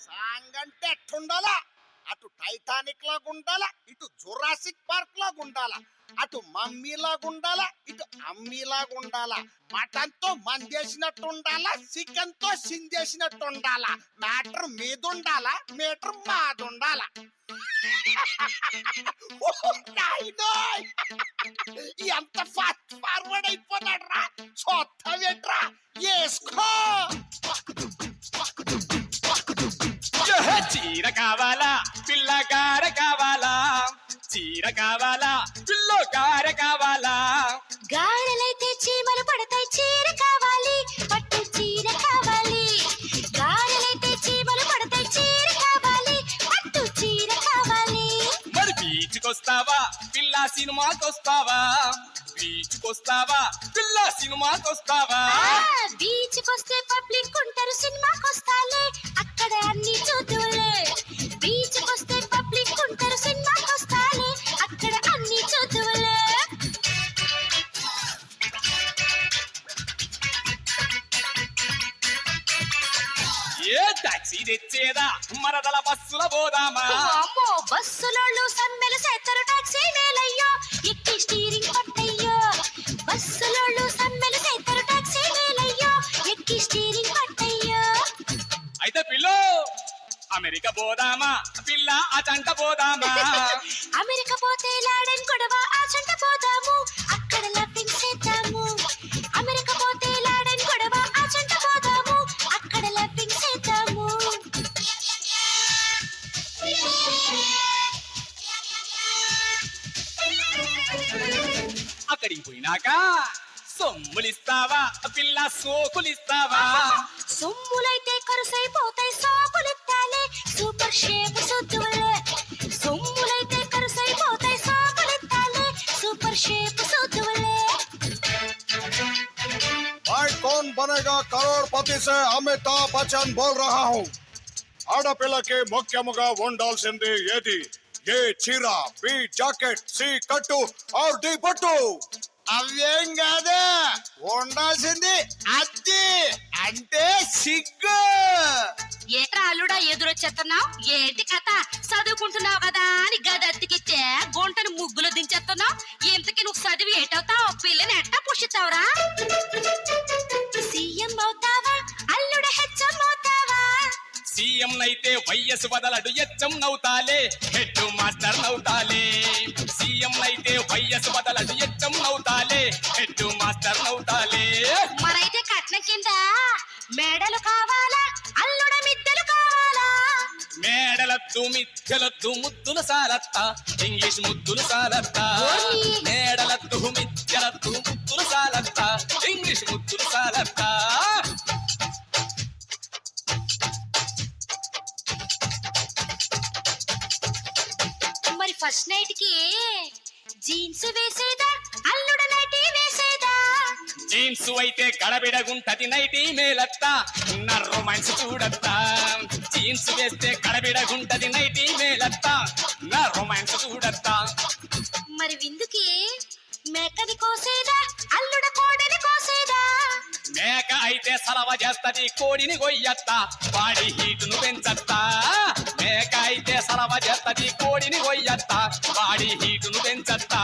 Song అంటే ఎట్టుండాలా? అటు Titanic లాగా ఉండాలా ఇటు జురాసిక్ పార్క్ లాగా ఉండాలా అటు మమ్మీ లాగా ఉండాలా ఇటు అమ్మీ లాగా ఉండాలా మటన్తో మందేసినట్టు ఉండాలా చికెన్తో సిందేసినట్టు ఉండాలా మ్యాటర్ మీద ఉండాలా మీటర్ మాది ఉండాలా ఎంత ఫాస్ట్ ఫార్వర్డ్ అయిపోతాడు రా చూస్తావేట్రా వేసుకో చీర కావాలా? పిల్లగార కావాలా? గాడలైతే చీమలు పడతాయి చీర కావాలి పట్టు చీర కావాలి. గాడలైతే చీమలు పడతాయి చీర కావాలి పట్టు చీర కావాలి. మరి బీచ్కొస్తావా? పిల్ల సినిమాకొస్తావా? బీచ్కొస్తావా? పిల్ల సినిమాకొస్తావా? బీచ్ కొస్తే పబ్లిక్ ఏ టాక్సీ తెచ్చేదా? మరదల బస్సుల పోదామా? అమ్మో బస్సులోళ్ళు సమ్మెలు చేస్తారు టాక్సీ వేలయ్యో. ఎక్కి స్టీరింగ్ పట్టయ్యో. బస్సులోళ్ళు సమ్మెలు చేస్తారు టాక్సీ వేలయ్యో. ఎక్కి స్టీరింగ్ పట్టయ్యో. అయితే పిల్లో అమెరికా పోదామా? పిల్ల అచంట పోదామా? అమెరికా పోతే లాడెన్ గొడవ ఆ పోదాము. అక్కడ లవ్వింగ్ అక్కడికి పోయినాక సొమ్ములిస్తావా పిల్ల సోకులిస్తావా సొమ్ములైతే కరుసైపోతాయి సోకులెత్తాలే సూపర్ షేప్ సుద్దులే సొమ్ములైతే కరుసైపోతాయి సోకులెత్తాలే సూపర్ షేప్ సుద్దులే मैं कौन बनेगा करोड़पति से अमिताभ बच्चन बोल रहा हूँ ఆడపిల్లకి ముఖ్యముగా ఉండాల్సింది ఏది ఏ చీర బి జాకెట్ సి కట్టు ఆర్ డి పట్టు అవేం కాదే ఉండాల్సింది అద్ది అంటే సిగ్గు. ఏట్రా అల్లుడా ఎదురొచ్చేస్తున్నావు ఏంటి కథ? చదువుకుంటున్నావు కదా అని గది అత్తికిచ్చే గుంటను ముగ్గులు దించేస్తున్నావు ఇంతకి నువ్వు చదివి ఏటవుతావు? పిల్లని ఎట్టా పుష్టిస్తావురా సీఎం నైతే వైఎస్ బదలడు ఎచ్చం నవ్వుతాలే. హెడ్ మాస్టర్ నవ్వుతాలే. సీఎం నైతే వైఎస్ బదలడు ఎచ్చం నవ్వుతాలే. హెడ్ మాస్టర్ నవ్వుతాలే. మరైతే కట్నం కింద మేడలు కావాలా? అల్లుడ మిద్దెలు కావాలా? మేడలద్దు మిథ్యలద్దు ముద్దులు సాలత్త. ఇంగ్లీష్ ముద్దులు సాలత్త. మేడలద్దు మిథ్యలద్దు ముద్దులు సాలత్త. ఇంగ్లీష్ ముద్దులు సాలత్త. ఫస్ట్ నైట్కి జీన్స్ వేసేదా? అల్లుడ నైటీ వేసేదా? జీన్స్ అయితే గడబిడగుంటది నైటీ మేలత్త. నా రొమాన్స్ చూడత్తా. జీన్స్ వేస్తే గడబిడగుంటది నైటీ మేలత్త. నా రొమాన్స్ చూడత్తా. మరి విందుకి మేకని కోసేదా? అల్లుడ కోసేదా మేక అయితే సలవ చేస్తది కోడిని కొయ్యత్తా వాడి హీటును పెంచత్తా. మేక అయితే సలవ చేస్తది కోడిని కొయ్యత్తా వాడి హీటును పెంచత్తా.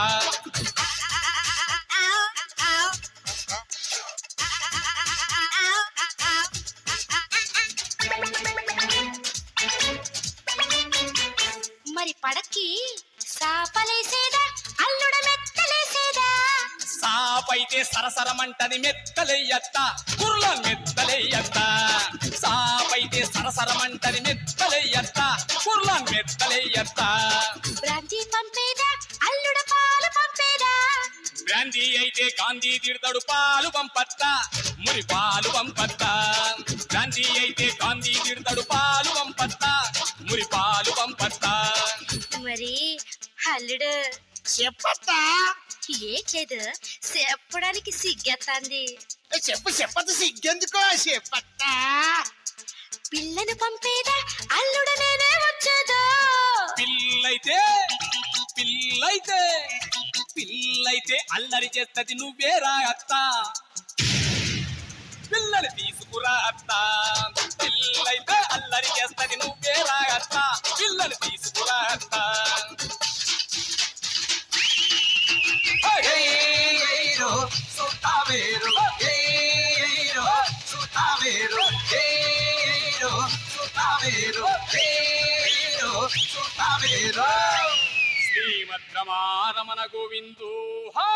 మరి పడక్కి సాపలేసేదా సాపైతే సరసరమంటది మెత్తలెయ్యత్తా కుర్ల మెత్తలెయ్యత్తా. సాపైతే సరసరమంటది మెత్తలెయ్యత్తా కుర్ల మెత్తలెయ్యత్తా. బ్రాంతి పంపేదా? అల్లుడ పాలు పంపేదా? బ్రాందీ అయితే గాంధీ తిడతాడు పాలు పంపత్తా మురి పాలు పంపత్తా. గాంధీ అయితే గాంధీ తిడతాడు పాలు పంపత్తా మురి పాలు పంపత్తా. మరి అల్లుడు చెప్పత్తా? ఏట్లేదు చెప్పడానికి సిగ్గెత్తాంది. చెప్పు చెప్పదు సిగ్గెందుకో? చెప్పత్తా పిల్లను పంపేదా? అల్లుడు నేనే వచ్చేదా? పిల్లైతే పిల్లైతే పిల్లైతే అల్లరి చేస్తది నువ్వే రా అత్త. పిల్లని తీసుకురా అత్త. పిల్ల నరికేస్తది నువ్వే రాగత్త పిల్లని తీసుకురాత్త ఏయ్ సుతావేరు ఏయ్ సుతావేరు శ్రీమద్రమారమణ హా!